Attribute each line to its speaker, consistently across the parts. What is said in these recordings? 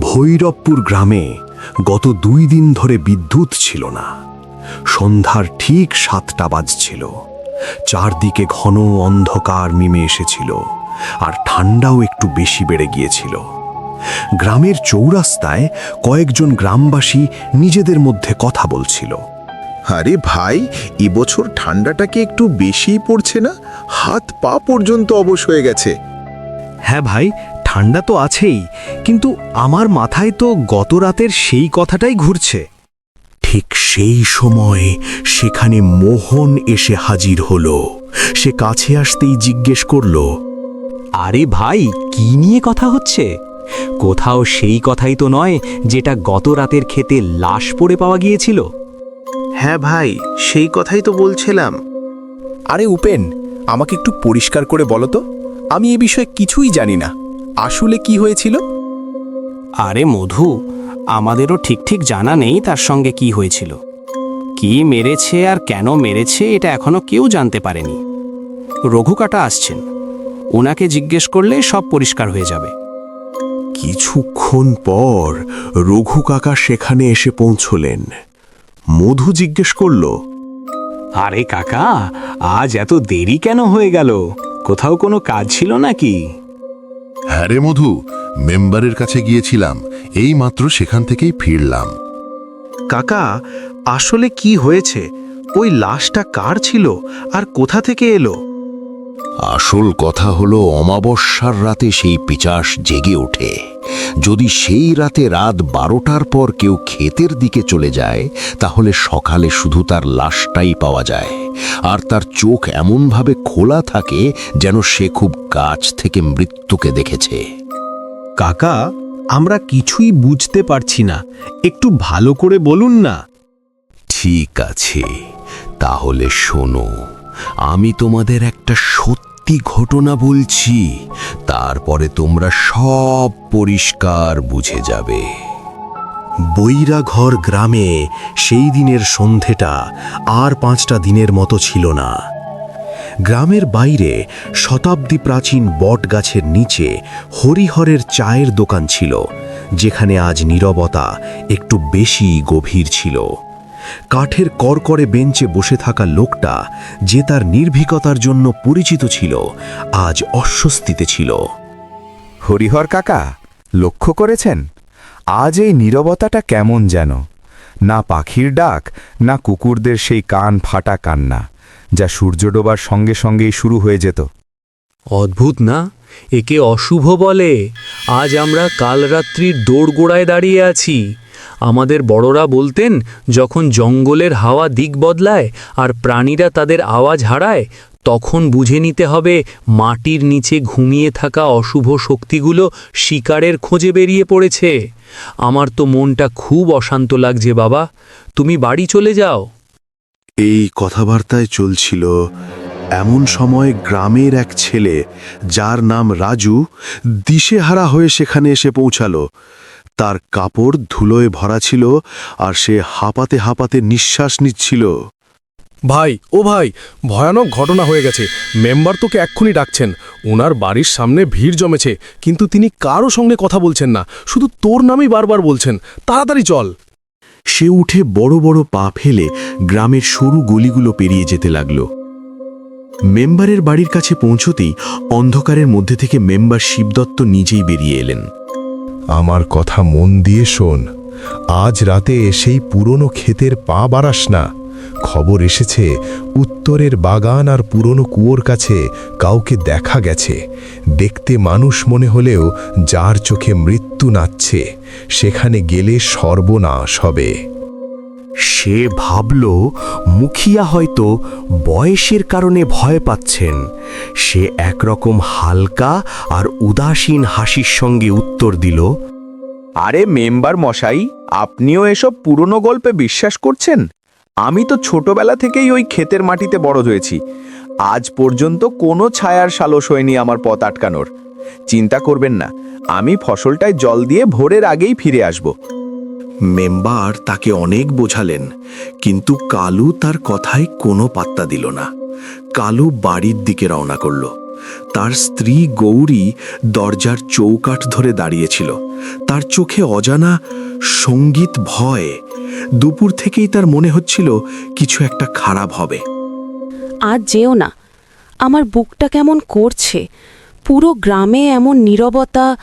Speaker 1: ভৈরবপুর গ্রামে গত দুই দিন ধরে বিদ্যুৎ ছিল না। সন্ধ্যার ঠিক সাতটা বাজছিল। চারদিকে ঘন অন্ধকার নেমে এসেছিল আর ঠান্ডাও একটু বেশি বেড়ে গিয়েছিল। গ্রামের চৌরাস্তায় কয়েকজন গ্রামবাসী নিজেদের মধ্যে কথা বলছিল।
Speaker 2: আরে ভাই এবছর ঠান্ডাটা কি একটু বেশিই পড়ছে না? হাত পা পর্যন্ত অবশ হয়ে গেছে।
Speaker 3: হ্যাঁ ভাই ঠান্ডা তো আছেই কিন্তু আমার মাথায় তো গত রাতের সেই কথাটাই ঘুরছে।
Speaker 1: ঠিক সেই সময় সেখানে মোহন এসে হাজির হল। সে কাছে আসতেই জিজ্ঞেস করল
Speaker 4: আরে ভাই কি নিয়ে কথা হচ্ছে? কোথাও সেই কথাই তো নয় যেটা গত রাতের খেতে লাশ পড়ে পাওয়া গিয়েছিল?
Speaker 5: হ্যাঁ ভাই সেই কথাই তো বলছিলাম।
Speaker 6: আরে উপেন আমাকে একটু পরিষ্কার করে বলো তো। আমি এ বিষয়ে কিছুই জানি না। আসলে কি হয়েছিল?
Speaker 7: আরে মধু আমাদেরও ঠিক ঠিক জানা নেই তার সঙ্গে কি হয়েছিল। কি মেরেছে আর কেন মেরেছে এটা এখনও কেউ জানতে পারেনি। রঘু কাটা আসছেন। ওনাকে জিজ্ঞেস করলে সব পরিষ্কার হয়ে যাবে।
Speaker 1: কিছুক্ষণ পর রঘু কাকা সেখানে এসে পৌঁছলেন। মধু জিজ্ঞেস করল
Speaker 4: আরে কাকা আজ এত দেরি কেন হয়ে গেল? কোথাও কোনো কাজ ছিল নাকি?
Speaker 8: হ্যাঁ রে মধু, মেম্বারের কাছে গিয়েছিলাম এই মাত্র সেখান থেকেই ফিরলাম।
Speaker 5: কাকা, আসলে কি হয়েছে? ওই লাশটা কার ছিল? আর কোথা থেকে এলো?
Speaker 9: আসল কথা হলো অমাবস্যার রাতে সেই পিচাস জেগে ওঠে। যদি সেই রাতে রাত বারোটার পর কেউ ক্ষেতের দিকে চলে যায় তাহলে সকালে শুধু তার লাশটাই পাওয়া যায়। আর তার চোখ এমনভাবে খোলা থাকে যেন সে খুব কাছ থেকে মৃত্যুকে দেখেছে।
Speaker 3: কাকা আমরা কিছুই বুঝতে পারছি না। একটু ভালো করে বলুন না।
Speaker 9: ঠিক আছে তাহলে শোনো। আমি তোমাদের একটা সত্যি ঘটনা বলছি, তারপরে তোমরা সব পরিষ্কার বুঝে যাবে।
Speaker 1: বৈরাঘর গ্রামে সেই দিনের সন্ধেটা আর পাঁচটা দিনের মতো ছিল না। গ্রামের বাইরে শতাব্দী প্রাচীন বট গাছের নিচে হরিহরের চায়ের দোকান ছিল, যেখানে আজ নীরবতা একটু বেশি গভীর ছিল। কাঠের করকরে বেঞ্চে বসে থাকা লোকটা যে তার নির্ভীকতার জন্য পরিচিত ছিল আজ অস্বস্তিতে ছিল।
Speaker 6: হরিহর কাকা লক্ষ্য করেছেন? আজ এই নীরবতাটা কেমন যেন। না পাখির ডাক না কুকুরদের সেই কান ফাটা কান্না যা সূর্য ডোবার সঙ্গে সঙ্গেই শুরু হয়ে যেত।
Speaker 10: অদ্ভুত না? একে অশুভ বলে। আজ আমরা কাল রাত্রির দোরগোড়ায় দাঁড়িয়ে আছি। আমাদের বড়রা বলতেন, যখন জঙ্গলের হাওয়া দিক বদলায় আর প্রাণীরা তাদের আওয়াজ হারায়, তখন বুঝে নিতে হবে মাটির নিচে ঘুমিয়ে থাকা অশুভ শক্তিগুলো শিকারের খোঁজে বেরিয়ে পড়েছে। আমার তো মনটা খুব অশান্ত লাগছে, বাবা। তুমি বাড়ি চলে যাও।
Speaker 1: এই কথাবার্তায় চলছিল এমন সময় গ্রামের এক ছেলে, যার নাম রাজু, দিশেহারা হয়ে সেখানে এসে পৌঁছালো। তার কাপড় ধুলোয় ভরা ছিল আর সে হাঁপাতে হাঁপাতে নিঃশ্বাস নিচ্ছিল।
Speaker 11: ভাই ও ভাই ভয়ানক ঘটনা হয়ে গেছে। মেম্বার তোকে এক্ষুনি ডাকছেন। ওনার বাড়ির সামনে ভিড় জমেছে কিন্তু তিনি কারও সঙ্গে কথা বলছেন না। শুধু তোর নামই বারবার বলছেন। তাড়াতাড়ি চল।
Speaker 1: সে উঠে বড় বড় পা ফেলে গ্রামের সরু গলিগুলো পেরিয়ে যেতে লাগল। মেম্বারের বাড়ির কাছে পৌঁছতেই অন্ধকারের মধ্যে থেকে মেম্বার শিবদত্ত নিজেই বেরিয়ে এলেন।
Speaker 8: আমার কথা মন দিয়ে শোন। আজ রাতে সেই পুরনো ক্ষেতের পা বাড়াস না। খবর এসেছে, উত্তরের বাগান আর পুরনো কুয়োর কাছে কাউকে দেখা গেছে। দেখতে মানুষ মনে হলেও যার চোখে মৃত্যু নাচছে, সেখানে গেলে সর্বনাশ হবে।
Speaker 1: সে ভাবল, মুখিয়া হয়তো বয়সের কারণে ভয় পাচ্ছেন। সে একরকম হালকা আর উদাসীন হাসির সঙ্গে উত্তর দিল,
Speaker 6: আরে মেম্বার মশাই, আপনিও এসব পুরনো গল্পে বিশ্বাস করছেন? আমি তো ছোটবেলা থেকেই ওই ক্ষেতের মাটিতে বড় হয়েছি। আজ পর্যন্ত কোনো ছায়ার সালস হয়নি আমার পথ আটকানোর। চিন্তা করবেন না, আমি ফসলটায় জল দিয়ে ভোরের আগেই ফিরে আসব।
Speaker 1: মেম্বার তাকে অনেক বোঝালেন, কিন্তু কালু তার কথায় কোনো পাত্তা দিল না। কালু বাড়ির দিকে রওনা করল। তার স্ত্রী গৌরী দরজার চৌকাঠ ধরে দাঁড়িয়েছিল। তার চোখে অজানা সংগীত ভয়। দুপুর থেকেই তার মনে হচ্ছিল কিছু একটা খারাপ হবে।
Speaker 12: আজ যেও না, আমার বুকটা কেমন করছে। পুরো গ্রামে এমন নীরবতা,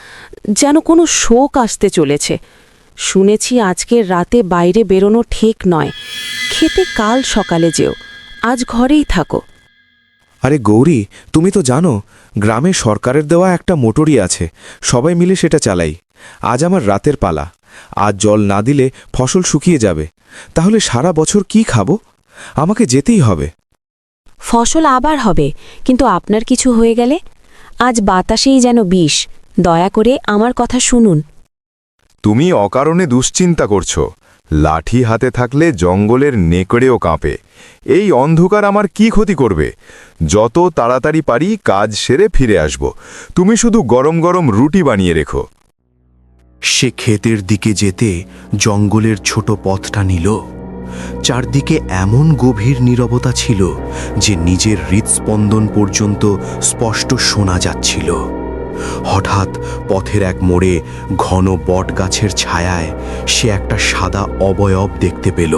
Speaker 12: যেন কোনো শোক আসতে চলেছে। শুনেছি আজকের রাতে বাইরে বেরোনো ঠিক নয়। খেতে কাল সকালে যেও। আজ ঘরেই থাকো।
Speaker 6: আরে গৌরী তুমি তো জানো গ্রামে সরকারের দেওয়া একটা মোটরই আছে। সবাই মিলে সেটা চালাই। আজ আমার রাতের পালা। আজ জল না দিলে ফসল শুকিয়ে যাবে। তাহলে সারা বছর কি খাব? আমাকে যেতেই হবে।
Speaker 12: ফসল আবার হবে কিন্তু আপনার কিছু হয়ে গেলে? আজ বাতাসেই যেন বিষ। দয়া করে আমার কথা শুনুন।
Speaker 8: তুমি অকারণে দুশ্চিন্তা করছ। লাঠি হাতে থাকলে জঙ্গলের নেকড়েও কাঁপে। এই অন্ধকার আমার কি ক্ষতি করবে? যত তাড়াতাড়ি পারি কাজ সেরে ফিরে আসব। তুমি শুধু গরম গরম রুটি বানিয়ে রেখো।
Speaker 1: সে ক্ষেতের দিকে যেতে জঙ্গলের ছোট পথটা নিল। চারদিকে এমন গভীর নীরবতা ছিল যে নিজের হৃৎস্পন্দন পর্যন্ত স্পষ্ট শোনা যাচ্ছিল। হঠাৎ পথের এক মোড়ে ঘন বট গাছের ছায়ায় সে একটা সাদা অবয়ব দেখতে পেল।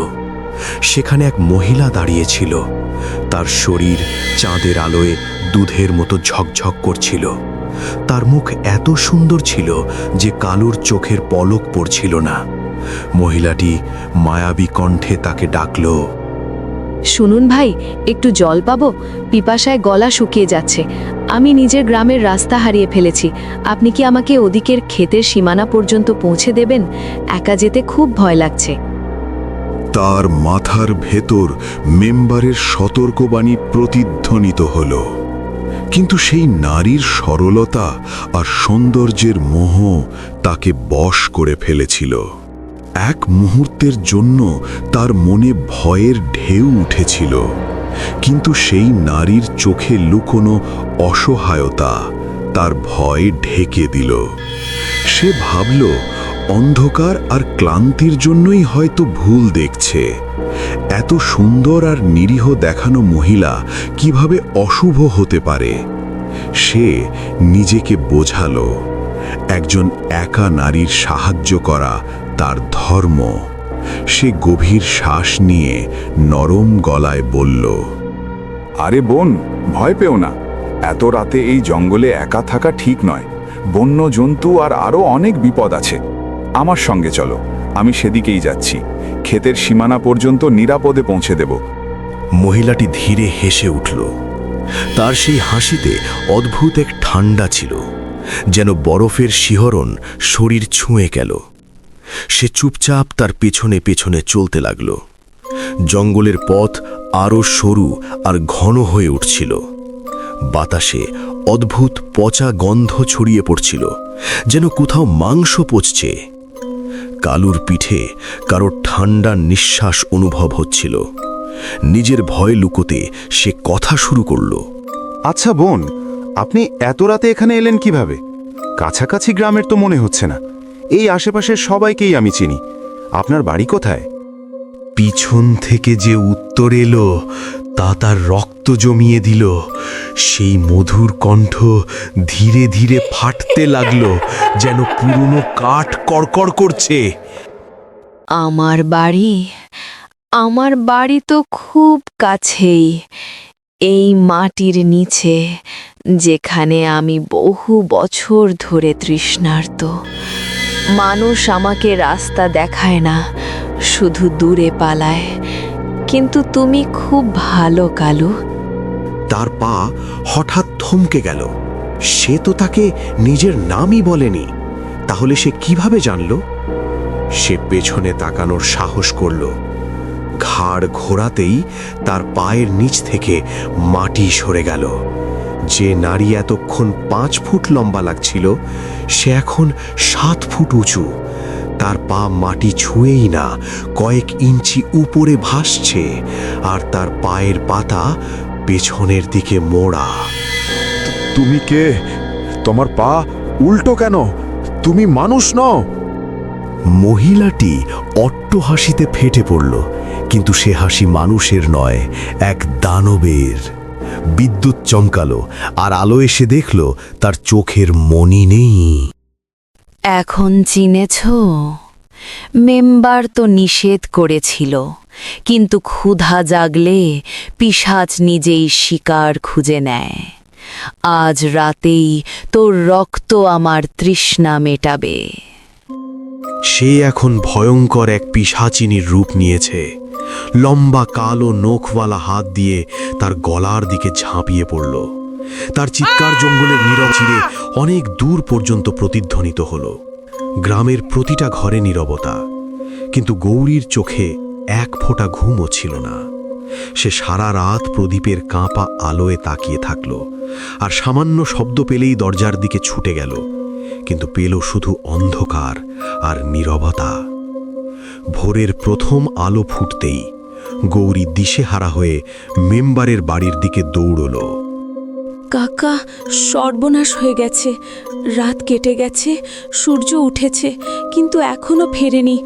Speaker 1: সেখানে এক মহিলা দাঁড়িয়েছিল তার শরীর চাঁদের আলোয় দুধের মতো ঝকঝক করছিল। তার মুখ এত সুন্দর ছিল যে কালুর চোখের পলক পড়ছিল না। মহিলাটি মায়াবী কণ্ঠে তাকে ডাকল
Speaker 13: শুনুন ভাই, একটু জল পাবো? পিপাসায় গলা শুকিয়ে যাচ্ছে। আমি নিজের গ্রামের রাস্তা হারিয়ে ফেলেছি। আপনি কি আমাকে ওদিকের ক্ষেতের সীমানা পর্যন্ত পৌঁছে দেবেন? একা যেতে খুব ভয় লাগছে।
Speaker 8: তার মাথার ভেতর মেম্বারের সতর্কবাণী প্রতিধ্বনিত হল। কিন্তু সেই নারীর সরলতা আর সৌন্দর্যের মোহ তাকে বশ করে ফেলেছিল। এক মুহূর্তের জন্য তার মনে ভয়ের ঢেউ উঠেছিল, কিন্তু সেই নারীর চোখে লুকোনো অসহায়তা তার ভয় ঢেকে দিল। সে ভাবল, অন্ধকার আর ক্লান্তির জন্যই হয়তো ভুল দেখছে। এত সুন্দর আর নিরীহ দেখানো মহিলা কীভাবে অশুভ হতে পারে? সে নিজেকে বোঝালো, একজন একা নারীর সাহায্য করা তার ধর্ম। সে গভীর শ্বাস নিয়ে নরম গলায় বলল
Speaker 11: আরে বোন ভয় পেও না। এত রাতে এই জঙ্গলে একা থাকা ঠিক নয়। বন্য জন্তু আর আরও অনেক বিপদ আছে। আমার সঙ্গে চলো আমি সেদিকেই যাচ্ছি। ক্ষেতের সীমানা পর্যন্ত নিরাপদে পৌঁছে দেব।
Speaker 1: মহিলাটি ধীরে হেসে উঠল। তার সেই হাসিতে অদ্ভুত এক ঠান্ডা ছিল যেন বরফের শিহরণ শরীর ছুঁয়ে গেল। সে চুপচাপ তার পেছনে পেছনে চলতে লাগল। জঙ্গলের পথ আরও সরু আর ঘন হয়ে উঠছিল। বাতাসে অদ্ভুত পচা গন্ধ ছড়িয়ে পড়ছিল, যেন কোথাও মাংস পচছে। কালুর পিঠে কারও ঠান্ডা নিঃশ্বাস অনুভব হচ্ছিল। নিজের ভয় লুকোতে সে কথা শুরু করল।
Speaker 11: আচ্ছা বোন, আপনি এত রাতে এখানে এলেন কীভাবে? কাছাকাছি গ্রামের তো মনে হচ্ছে না। এই আশেপাশের সবাইকেই আমি চিনি। আপনার বাড়ি কোথায়?
Speaker 1: পিছন থেকে যে উত্তর এলো তা তার রক্ত জমিয়ে দিল। সেই মধুর কণ্ঠ ধীরে ধীরে ফাটতে লাগল যেন পুরনো কাঠ কড়কড় করছে।
Speaker 13: আমার বাড়ি আমার বাড়ি তো খুব কাছেই এই মাটির নিচে যেখানে আমি বহু বছর ধরে তৃষ্ণার্ত। মানুষ আমাকে রাস্তা দেখায় না, শুধু দূরে পালায়। কিন্তু তুমি খুব ভালো, কালু।
Speaker 1: তার পা হঠাৎ থমকে গেল। সে তো তাকে নিজের নামই বলেনি। তাহলে সে কীভাবে জানল? সে পেছনে তাকানোর সাহস করল। ঘাড় ঘোরাতেই তার পায়ের নিচ থেকে মাটি সরে গেল। যে নারী এতক্ষণ পাঁচ ফুট লম্বা লাগছিল সে এখন সাত ফুট উঁচু। তার পা মাটি ছুঁয়েই না কয়েক ইঞ্চি উপরে ভাসছে আর তার পায়ের পাতা পেছনের দিকে মোড়া।
Speaker 8: তুমি কে? তোমার পা উল্টো কেন? তুমি মানুষ নও।
Speaker 1: মহিলাটি অট্ট হাসিতে ফেটে পড়ল কিন্তু সে হাসি মানুষের নয় এক দানবের। বিদ্যুৎ চমকালো আর আলো এসে দেখল তার চোখের মনি নেই।
Speaker 12: এখন চিনেছ? মেম্বার তো নিষেধ করেছিল কিন্তু ক্ষুধা জাগলে পিসাচ নিজেই শিকার খুঁজে নেয়। আজ রাতেই তোর রক্ত আমার তৃষ্ণা মেটাবে।
Speaker 1: সে এখন ভয়ঙ্কর এক পিসাচিনীর রূপ নিয়েছে। লম্বা কালো নখওয়ালা হাত দিয়ে তার গলার দিকে ঝাঁপিয়ে পড়ল। তার চিৎকার জঙ্গলের নীরব চিরে অনেক দূর পর্যন্ত প্রতিধ্বনিত হল। গ্রামের প্রতিটা ঘরে নীরবতা। কিন্তু গৌরীর চোখে এক ফোঁটা ঘুমও ছিল না। সে সারা রাত প্রদীপের কাঁপা আলোয় তাকিয়ে থাকল আর সামান্য শব্দ পেলেই দরজার দিকে ছুটে গেল। কিন্তু পেল শুধু অন্ধকার আর নীরবতা। ভোরের প্রথম আলো ফুটতেই গৌরী দিশেহারা হয়ে মেম্বারের বাড়ির দিকে দৌড়ল।
Speaker 12: কাকা সর্বনাশ হয়ে গেছে। রাত কেটে গেছে সূর্য উঠেছে কিন্তু এখনও ফেরেনি।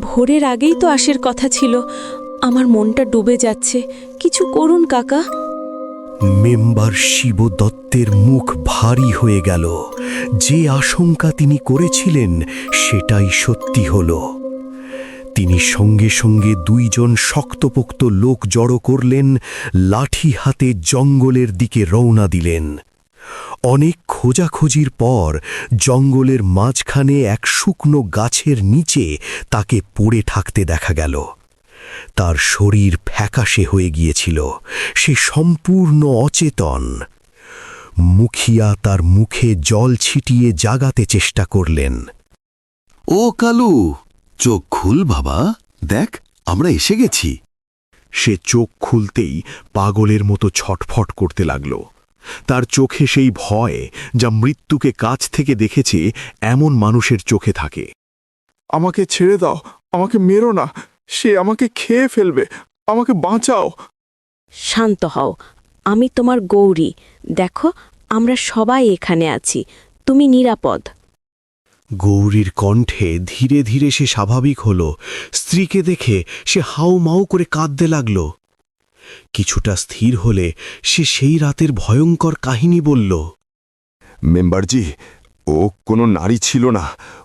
Speaker 12: ভোরের আগেই তো আসের কথা ছিল। আমার মনটা ডুবে যাচ্ছে। কিছু করুন কাকা।
Speaker 1: মেম্বার শিব দত্তের মুখ ভারী হয়ে গেল। যে আশঙ্কা তিনি করেছিলেন সেটাই সত্যি হল। তিনি সঙ্গে সঙ্গে দুইজন শক্তপোক্ত লোক জড়ো করলেন, লাঠি হাতে জঙ্গলের দিকে রওনা দিলেন। অনেক খোঁজাখুঁজির পর জঙ্গলের মাঝখানে এক শুকনো গাছের নিচে তাকে পড়ে থাকতে দেখা গেল। তার শরীর ফ্যাকাশে হয়ে গিয়েছিল, সে সম্পূর্ণ অচেতন। মুখিয়া তার মুখে জল ছিটিয়ে জাগাতে চেষ্টা করলেন।
Speaker 9: ও কালু চোখ খুল বাবা। দেখ আমরা এসে গেছি।
Speaker 1: সে চোখ খুলতেই পাগলের মতো ছটফট করতে লাগল। তার চোখে সেই ভয় যা মৃত্যুকে কাছ থেকে দেখেছে এমন মানুষের চোখে থাকে।
Speaker 11: আমাকে ছেড়ে দাও আমাকে মেরো না সে আমাকে খেয়ে ফেলবে আমাকে বাঁচাও।
Speaker 12: শান্ত হও আমি তোমার গৌরী। দেখো আমরা সবাই এখানে আছি তুমি নিরাপদ।
Speaker 1: গৌরীর কণ্ঠে ধীরে ধীরে সে স্বাভাবিক হল। স্ত্রীকে দেখে সে হাউ মাউ করে কাঁদতে লাগল। কিছুটা স্থির হলে সে সেই রাতের ভয়ঙ্কর কাহিনী বলল,
Speaker 11: মেম্বারজি, ও কোনো নারী ছিল না।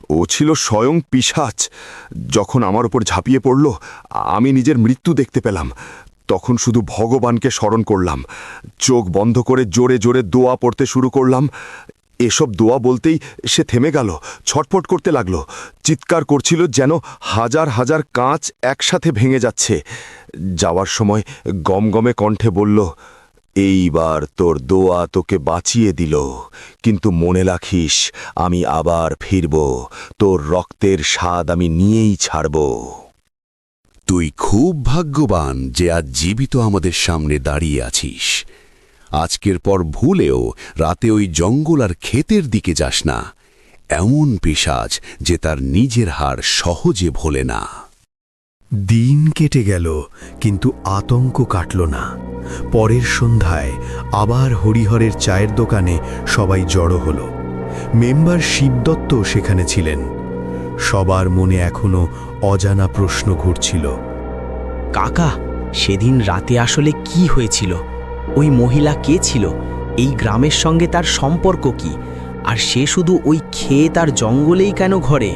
Speaker 11: ও ছিল স্বয়ং পিশাচ। যখন আমার ওপর ঝাঁপিয়ে পড়ল, আমি নিজের মৃত্যু দেখতে পেলাম। তখন শুধু ভগবানকে স্মরণ করলাম। চোখ বন্ধ করে জোরে জোরে দোয়া পড়তে শুরু করলাম। এসব দোয়া বলতেই সে থেমে গেল, ছটফট করতে লাগল। চিৎকার করছিল যেন হাজার হাজার কাঁচ একসাথে ভেঙে যাচ্ছে। যাওয়ার সময় গমগমে কণ্ঠে বলল, এইবার তোর দোয়া তোকে বাঁচিয়ে দিল। কিন্তু মনে রাখিস, আমি আবার ফিরব। তোর রক্তের স্বাদ আমি নিয়েই ছাড়ব।
Speaker 9: তুই খুব ভাগ্যবান যে আজ জীবিত আমাদের সামনে দাঁড়িয়ে আছিস। আজকের পর ভুলেও রাতে ওই জঙ্গল আর ক্ষেতের দিকে যাস না। এমন পেশাজ যে তার নিজের হার সহজে ভোলে না।
Speaker 1: দিন কেটে গেল, কিন্তু আতঙ্ক কাটল না। পরের সন্ধ্যায় আবার হরিহরের চায়ের দোকানে সবাই জড়ো হল। মেম্বার শিবদত্ত সেখানে ছিলেন। সবার মনে এখনও অজানা প্রশ্ন ঘুরছিল।
Speaker 7: কাকা, সেদিন রাতে আসলে কি হয়েছিল? ওই মহিলা কে ছিল? এই গ্রামের সঙ্গে তার সম্পর্ক কি? আর সে শুধু ওই খেয়ে তার জঙ্গলেই কেন ঘরে?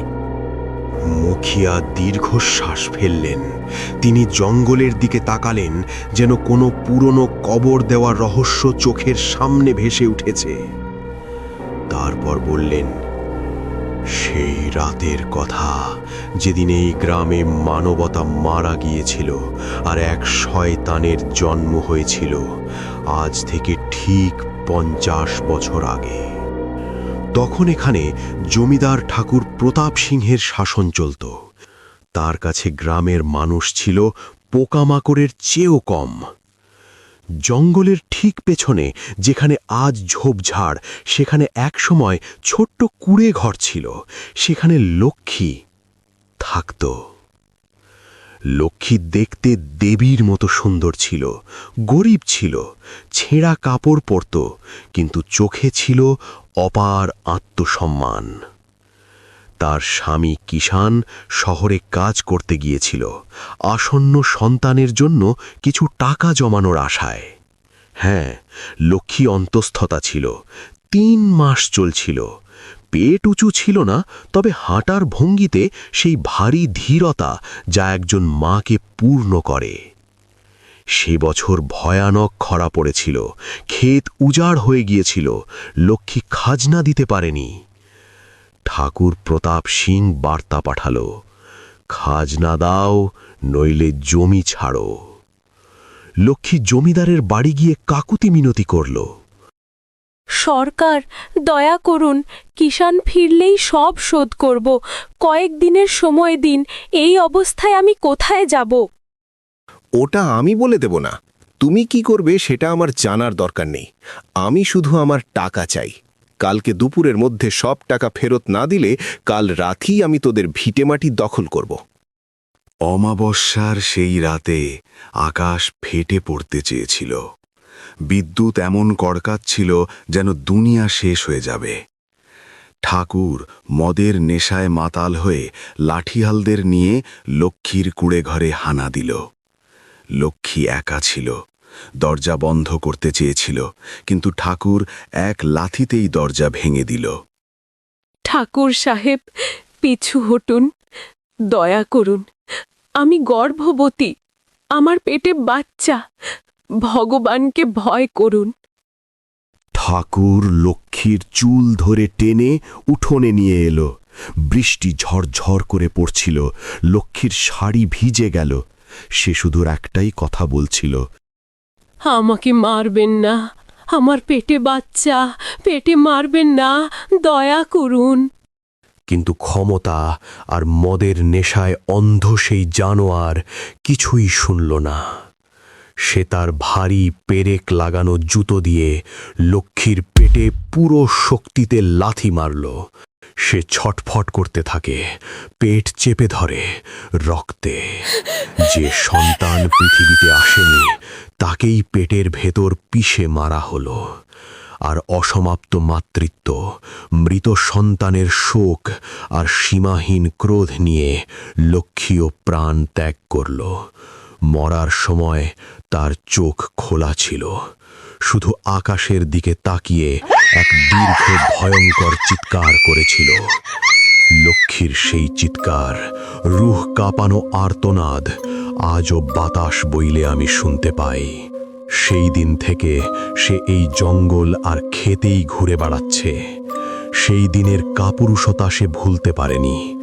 Speaker 1: মুখিয়া দীর্ঘশ্বাস ফেললেন। তিনি জঙ্গলের দিকে তাকালেন, যেন কোনো পুরনো কবর দেওয়া রহস্য চোখের সামনে ভেসে উঠেছে। তারপর বললেন সেই রাতের কথা যেদিন এই গ্রামে মানবতা মারা গিয়েছিল আর এক শয়তানের জন্ম হয়েছিল, আজ থেকে ঠিক পঞ্চাশ বছর আগে। তখন এখানে জমিদার ঠাকুর প্রতাপ সিংহের শাসন চলত। তার কাছে গ্রামের মানুষ ছিল, পোকামাকড়ের চেয়েও কম। জঙ্গলের ঠিক পেছনে যেখানে আজ ঝোপঝাড়, সেখানে একসময় ছোট্ট কুড়ে ঘর ছিল। সেখানে লক্ষ্মী থাকত। লক্ষ্মী দেখতে দেবীর মতো সুন্দর ছিল, গরিব ছিল, ছেঁড়া কাপড় পরত, কিন্তু চোখে ছিল অপার আত্মসম্মান। তার স্বামী কিষান শহরে কাজ করতে গিয়েছিল। আসন্ন সন্তানের জন্য কিছু টাকা জমানোর আশায়। হ্যাঁ লক্ষ্মী অন্তঃস্থতা ছিল। তিন মাস চলছিল। পেট উঁচু ছিল না, তবে হাঁটার ভঙ্গিতে সেই ভারী ধীরতা যা একজন মাকে পূর্ণ করে। সে বছর ভয়ানক খরা পড়েছিল। ক্ষেত উজাড় হয়ে গিয়েছিল। লক্ষ্মী খাজনা দিতে পারেনি। ঠাকুর প্রতাপ সিং বার্তা পাঠালো। খাজনা দাও নইলে জমি ছাড়ো। লক্ষ্মী জমিদারের বাড়ি গিয়ে কাকুতি মিনতি করল।
Speaker 12: সরকার দয়া করুন কিষাণ ফিরলেই সব শোধ করব। কয়েক দিনের সময় দিন এই অবস্থায় আমি কোথায় যাব?
Speaker 11: ওটা আমি বলে দেব না। তুমি কি করবে সেটা আমার জানার দরকার নেই। আমি শুধু আমার টাকা চাই। কালকে দুপুরের মধ্যে সব টাকা ফেরত না দিলে কাল রাতেই আমি তোদের ভিটেমাটি দখল করব।
Speaker 1: অমাবস্যার সেই রাতে আকাশ ফেটে পড়তে চেয়েছিল। বিদ্যুৎ এমন কড়কাচ্ছিল যেন দুনিয়া শেষ হয়ে যাবে। ঠাকুর মদের নেশায় মাতাল হয়ে লাঠিহালদের নিয়ে লক্ষ্মীর কুড়ে ঘরে হানা দিল। লক্ষ্মী একা ছিল। দরজা বন্ধ করতে চেয়েছিল কিন্তু ঠাকুর এক লাথিতেই দরজা ভেঙে দিল।
Speaker 12: ঠাকুর সাহেব পিছু হটুন দয়া করুন আমি গর্ভবতী আমার পেটে বাচ্চা ভগবানকে ভয় করুন।
Speaker 1: ঠাকুর লক্ষ্মীর চুল ধরে টেনে উঠোনে নিয়ে এলো। বৃষ্টি ঝরঝর করে পড়ছিল লক্ষ্মীর শাড়ি ভিজে গেল। সে শুধু একটাই কথা বলছিল
Speaker 12: আমাকে মারবেন না। আমার পেটে বাচ্চা, পেটে মারবেন না। দয়া করুন।
Speaker 1: কিন্তু ক্ষমতা আর মদের নেশায় অন্ধ সেই জানোয়ার কিছুই শুনল না। সে তার ভারী পেরেক লাগানো জুতো দিয়ে লক্ষ্মীর পেটে পুরো শক্তিতে লাথি মারল। সে ছটফট করতে থাকে, পেট চেপে ধরে রক্তে। যে সন্তান পৃথিবীতে আসেনি তাকেই পেটের ভেতর পিষে মারা হলো, আর অসমাপ্ত মাতৃত্ব, মৃত সন্তানের শোক আর সীমাহীন ক্রোধ নিয়ে লক্ষ্মীও প্রাণ ত্যাগ করল। মরার সময় তার চোখ খোলা ছিল, শুধু আকাশের দিকে তাকিয়ে এক দীর্ঘ ভয়ঙ্কর চিৎকার করেছিল। লক্ষ্মীর সেই চিৎকার, রুহ কাঁপানো আর্তনাদ আজও বাতাস বইলে আমি শুনতে পাই। সেই দিন থেকে সে এই জঙ্গল আর খেতেই ঘুরে বেড়াচ্ছে। সেই দিনের কাপুরুষতা সে ভুলতে পারেনি।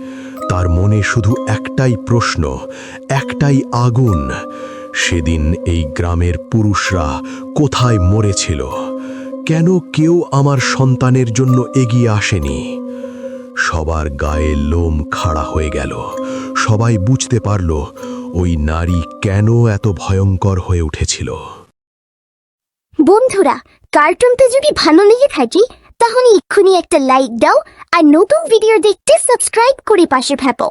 Speaker 1: তার মনে শুধু একটাই প্রশ্ন, একটাই আগুন। সেদিন এই গ্রামের পুরুষরা কোথায় মরেছিল? কেন কেউ আমার সন্তানের জন্য এগিয়ে আসেনি? সবার গায়ে লোম খাড়া হয়ে গেল। সবাই বুঝতে পারল ওই নারী কেন এত ভয়ঙ্কর হয়ে উঠেছিল?
Speaker 14: বন্ধুরা, কার্টুনটা যদি ভালো লেগে থাকি, তাহলে এক্ষুনি একটা লাইক দাও আর নতুন ভিডিও দেখতে সাবস্ক্রাইব করে পাশে ভাবো